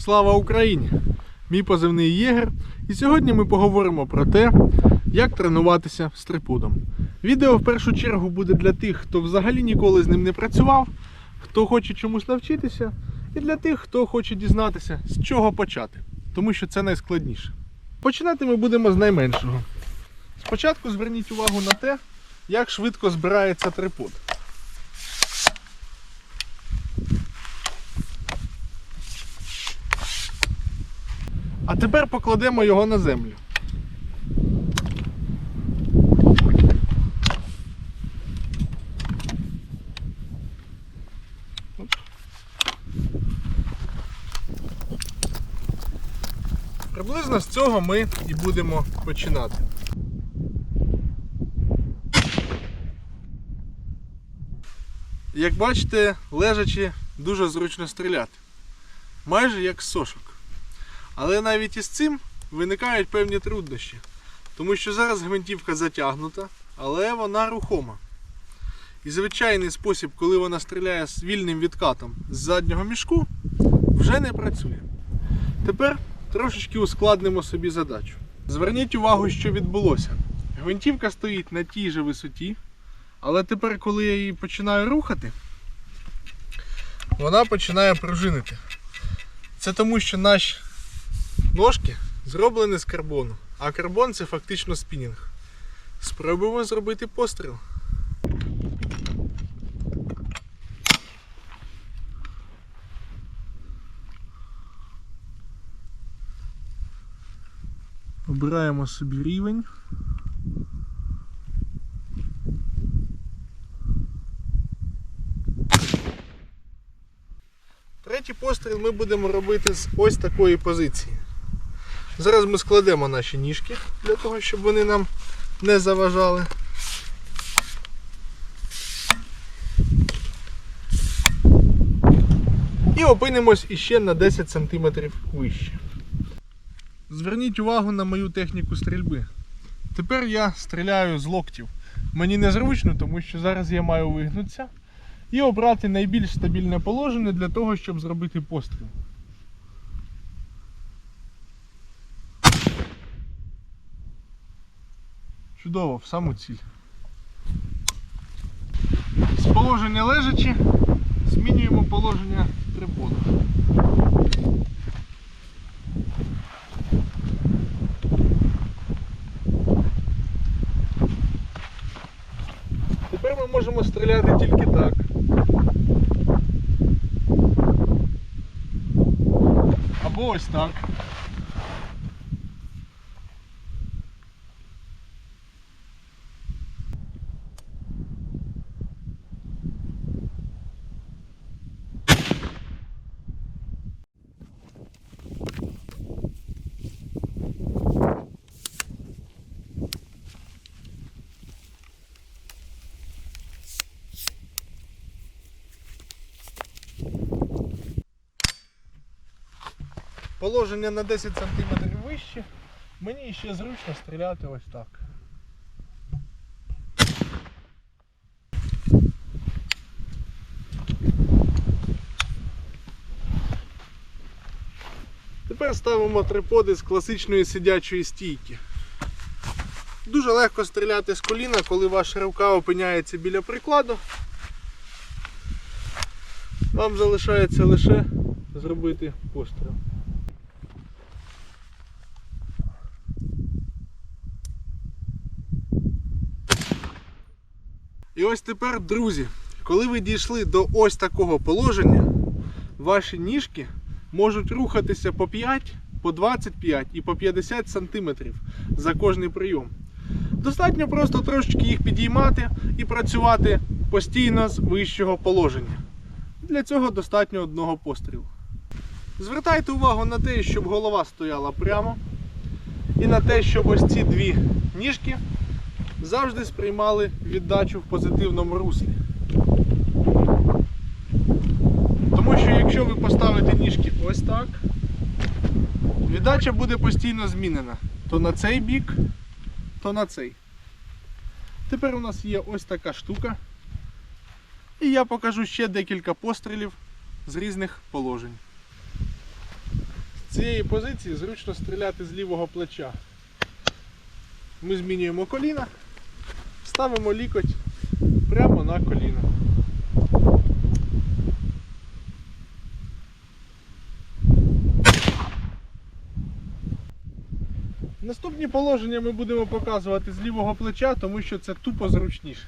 Слава Україні! Мій позивний Єгер. І сьогодні ми поговоримо про те, як тренуватися з трипудом. Відео в першу чергу буде для тих, хто взагалі ніколи з ним не працював, хто хоче чомусь навчитися, і для тих, хто хоче дізнатися, з чого почати, тому що це найскладніше. Починати ми будемо з найменшого. Спочатку зверніть увагу на те, як швидко збирається трипод. А тепер покладемо його на землю. Приблизно з цього ми і будемо починати. Як бачите, лежачи дуже зручно стріляти. Майже як з сошок. Але навіть із цим виникають певні труднощі. Тому що зараз гвинтівка затягнута, але вона рухома. І звичайний спосіб, коли вона стріляє з вільним відкатом з заднього мішку, вже не працює. Тепер трошечки ускладнимо собі задачу. Зверніть увагу, що відбулося. Гвинтівка стоїть на тій же висоті, але тепер, коли я її починаю рухати, вона починає пружинити. Це тому, що наші ножки зроблені з карбону, а карбон це фактично спінінг. Спробуємо зробити постріл. Обираємо собі рівень. Третій постріл ми будемо робити з ось такої позиції. Зараз ми складемо наші ніжки для того, щоб вони нам не заважали. І опинимось іще на 10 см вище. Зверніть увагу на мою техніку стрільби. Тепер я стріляю з локтів. Мені незручно, тому що зараз я маю вигнутися і обрати найбільш стабільне положення для того, щоб зробити постріл. Чудово, в саму ціль. З положення лежачи змінюємо положення триподу. Тепер ми можемо стріляти тільки так. Або ось так. Положення на 10 см вище. Мені ще зручно стріляти ось так. Тепер ставимо триподи з класичної сидячої стійки. Дуже легко стріляти з коліна, коли ваша рука опиняється біля прикладу. Вам залишається лише зробити постріл. І ось тепер, друзі, коли ви дійшли до ось такого положення, ваші ніжки можуть рухатися по 5, по 25 і по 50 см за кожний прийом. Достатньо просто трошечки їх підіймати і працювати постійно з вищого положення. Для цього достатньо одного пострілу. Звертайте увагу на те, щоб голова стояла прямо, і на те, щоб ось ці дві ніжки завжди сприймали віддачу в позитивному руслі. Тому що якщо ви поставите ніжки ось так, віддача буде постійно змінена. То на цей бік, то на цей. Тепер у нас є ось така штука. І я покажу ще декілька пострілів з різних положень. З цієї позиції зручно стріляти з лівого плеча. Ми змінюємо коліна, ставимо лікоть прямо на коліно. Наступні положення ми будемо показувати з лівого плеча, тому що це тупо зручніше.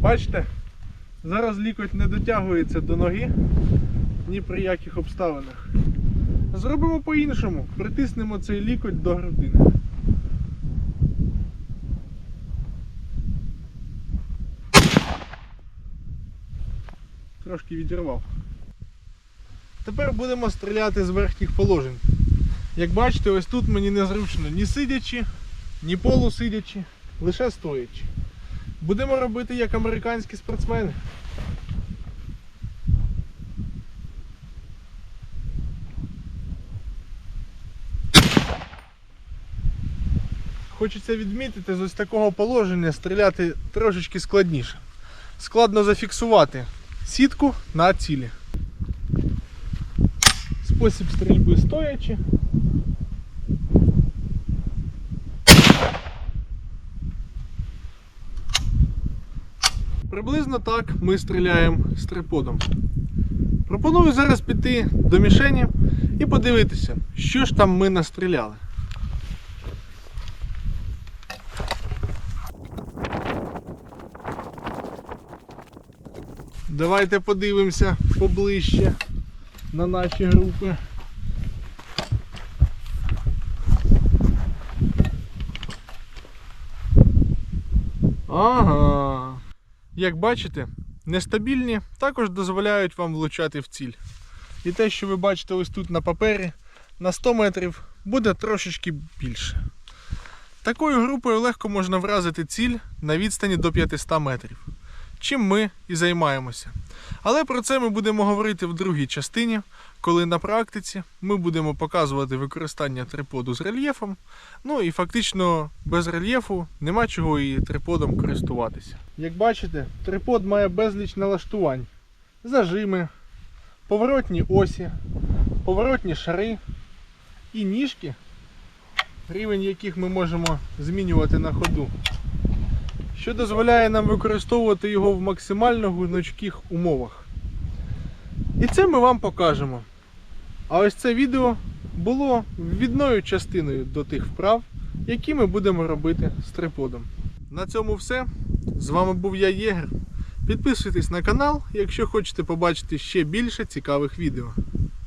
Бачите, зараз лікоть не дотягується до ноги ні при яких обставинах. Зробимо по-іншому. Притиснемо цей лікоть до грудини. Трошки відірвав. Тепер будемо стріляти з верхніх положень. Як бачите, ось тут мені незручно ні сидячи, ні полусидячи, лише стоячи. Будемо робити як американські спортсмени. Хочеться відмітити, з ось такого положення стріляти трошечки складніше. Складно зафіксувати сітку на цілі. Спосіб стрільби стоячи. Приблизно так ми стріляємо з триподом. Пропоную зараз піти до мішені і подивитися, що ж там ми настріляли. Давайте подивимося поближче на наші групи. Ага. Як бачите, нестабільні також дозволяють вам влучати в ціль. І те, що ви бачите ось тут на папері, на 100 метрів буде трошечки більше. Такою групою легко можна вразити ціль на відстані до 500 метрів. Чим ми і займаємося. Але про це ми будемо говорити в другій частині, коли на практиці ми будемо показувати використання триподу з рельєфом. Ну і фактично без рельєфу нема чого і триподом користуватися. Як бачите, трипод має безліч налаштувань: зажими, поворотні осі, поворотні шари і ніжки, рівень яких ми можемо змінювати на ходу що дозволяє нам використовувати його в максимально гнучких умовах. І це ми вам покажемо. А ось це відео було відною частиною до тих вправ, які ми будемо робити з триподом. На цьому все. З вами був я Єгер. Підписуйтесь на канал, якщо хочете побачити ще більше цікавих відео.